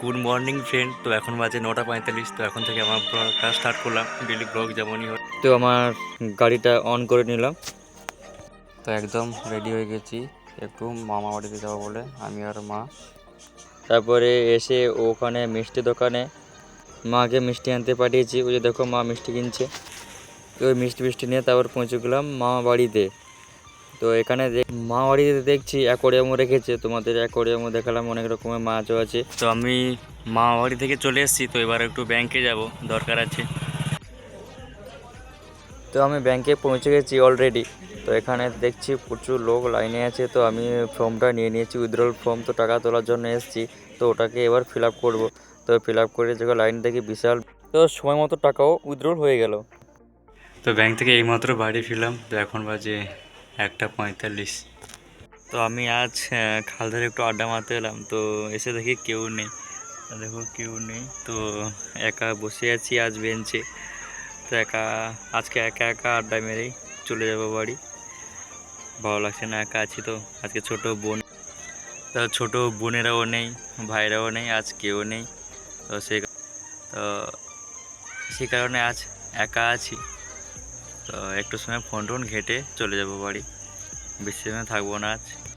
Good morning friend তো এখন বাজে নটা পঁয়তাল্লিশ, তো এখন থেকে আমার ব্লগটা স্টার্ট করলাম ডেলি ব্লগ যেমনই হয় তো আমার গাড়িটা অন করে নিলাম। তো একদম রেডি হয়ে গেছি, একটু মামা বাড়িতে যাব বলে, আমি আর মা। তারপরে এসে ওখানে মিষ্টি দোকানে মাকে মিষ্টি আনতে পাঠিয়েছি। ওই যে দেখো মা মিষ্টি কিনছে। তো ওই মিষ্টি মিষ্টি নিয়ে তারপর পৌঁছে গেলাম মামা বাড়িতে। তো এখানে মা বাড়িতে দেখছি অ্যাকোরিয়ামও রেখেছে তোমাদের অ্যাকোরিয়ামও দেখালাম অনেক রকমের মাছও আছে। তো আমি মা বাড়ি থেকে চলে এসেছি তো এবার একটু ব্যাংকে যাব দরকার আছে। তো আমি ব্যাংকে পৌঁছে গেছি অলরেডি তো এখানে দেখছি প্রচুর লোক লাইনে আছে তো আমি ফর্মটা নিয়ে নিয়েছি উইথড্রল ফর্ম তো টাকা তোলার জন্য এসেছি। তো ওটাকে এবার ফিল আপ করব। তো ফিল আপ করে যখন লাইন দেখি বিশাল। তো সময় মতো টাকাও উইথড্রল হয়ে গেল। তো ব্যাংক থেকে এইমাত্র বাড়ি ফিরলাম তো এখন বাজে একটা পঁয়তাল্লিশ। তো আমি আজ আহ, খালধারে একটু আড্ডা মারতে এলাম তো এসে দেখি কেউ নেই। দেখো কেউ নেই তো একা বসে আছি আজ বেঞ্চে তো একা আজকে একা একা আড্ডা মেরেই চলে যাব বাড়ি। ভালো লাগছে না একা আছি তো। আজকে ছোট বোন তো ছোট বোনেরাও নেই ভাইরাও নেই আজ কেউ নেই। তো সে তো সে কারণে আজ একা আছি। তো একটু সময় ফোন টোন ঘেঁটে চলে যাব বাড়ি। বেশি সময় থাকব না আজ।